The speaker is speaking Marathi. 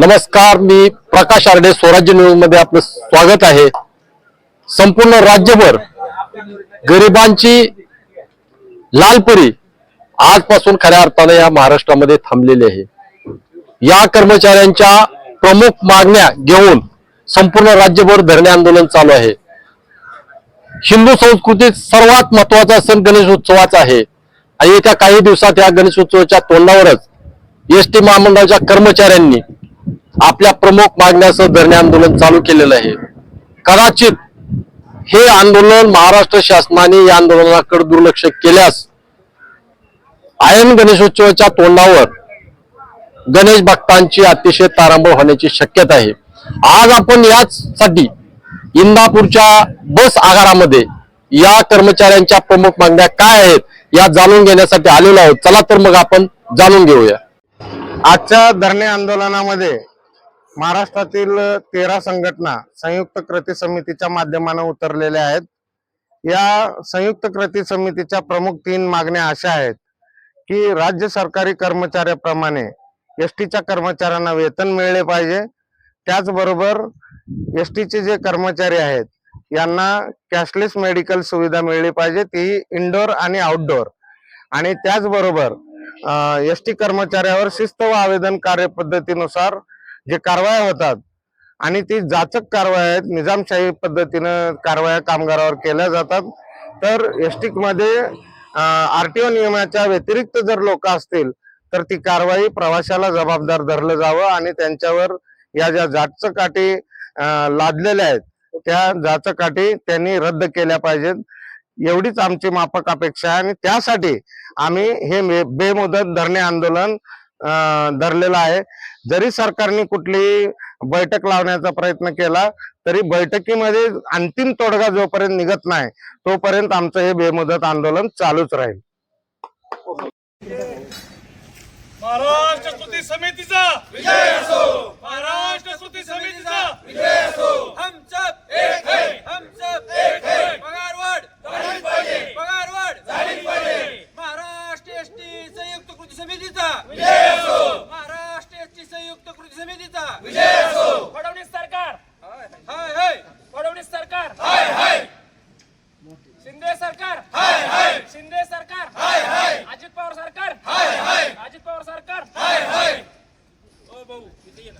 नमस्कार मी प्रकाश आरडे स्वराज्य न्यूजमध्ये आपलं स्वागत आहे. संपूर्ण राज्यभर गरिबांची लालपरी आजपासून खऱ्या अर्थाने या महाराष्ट्रामध्ये थांबलेली आहे. या कर्मचाऱ्यांच्या प्रमुख मागण्या घेऊन संपूर्ण राज्यभर धरणे आंदोलन चालू आहे. हिंदू संस्कृतीत सर्वात महत्त्वाचा सण गणेश उत्सवाचा आहे. आणि येत्या काही दिवसात या गणेशोत्सवाच्या तोंडावरच एस टी महामंडळाच्या कर्मचाऱ्यांनी आपल्या प्रमुख मागण्यासह धरणे आंदोलन चालू केलेलं आहे. कदाचित हे आंदोलन महाराष्ट्र शासनाने या आंदोलनाकडे दुर्लक्ष केल्यास आयन गणेशोत्सवाच्या तोंडावर गणेश भक्तांची अतिशय तारांबळ होण्याची शक्यता आहे. आज आपण याचसाठी इंदापूरच्या बस आगारामध्ये या कर्मचाऱ्यांच्या प्रमुख मागण्या काय आहेत? या जाणून घेण्यासाठी आलेलो आहोत. चला तर मग आपण जाणून घेऊया. आजच्या धरणे आंदोलनामध्ये महाराष्ट्रातील तेरा संघटना संयुक्त कृती समितीच्या माध्यमाने उतरलेल्या आहेत. या संयुक्त कृती समितीच्या प्रमुख तीन मागण्या अशा आहेत की राज्य सरकारी कर्मचाऱ्याप्रमाणे एस टीच्या कर्मचाऱ्यांना वेतन मिळले पाहिजे. त्याचबरोबर एस टीचे जे कर्मचारी आहेत यांना कॅशलेस मेडिकल सुविधा मिळली पाहिजे. ती इंडोर आणि आउटडोअर आणि त्याचबरोबर एस टी कर्मचाऱ्यावर शिस्त व आवेदन कार्यपद्धतीनुसार जे कारवाया होतात आणि ती जाचक कारवाया आहेत निजामशाही पद्धतीनं कारवाया कामगारावर केल्या जातात. तर एस टी ओ नियमाच्या व्यतिरिक्त जर लोक असतील तर ती कारवाई प्रवाशाला जबाबदार धरलं जावं आणि त्यांच्यावर या ज्या जाचकाठी लादलेल्या आहेत त्या जाचकाठी त्यांनी रद्द केल्या पाहिजेत. एवढीच आमची माफक अपेक्षा आहे आणि त्यासाठी आम्ही हे बेमुदत धरणे आंदोलन धरलेलं आहे. जरी सरकारने कुठली बैठक लावण्याचा प्रयत्न केला तरी बैठकीमध्ये अंतिम तोडगा जोपर्यंत निघत नाही तोपर्यंत आमचं हे बेमुदत आंदोलन चालूच राहील. महाराष्ट्र समितीचा विजय असो! महाराष्ट्राची संयुक्त कृती समितीचा. फडणवीस सरकार. हाय हाय. फडणवीस सरकार. हाय हाय. शिंदे सरकार. हाय हाय. शिंदे सरकार. हाय हाय. अजित पवार सरकार. हाय हाय. अजित पवार सरकार. हाय हाय. ओ भाऊ इथे ये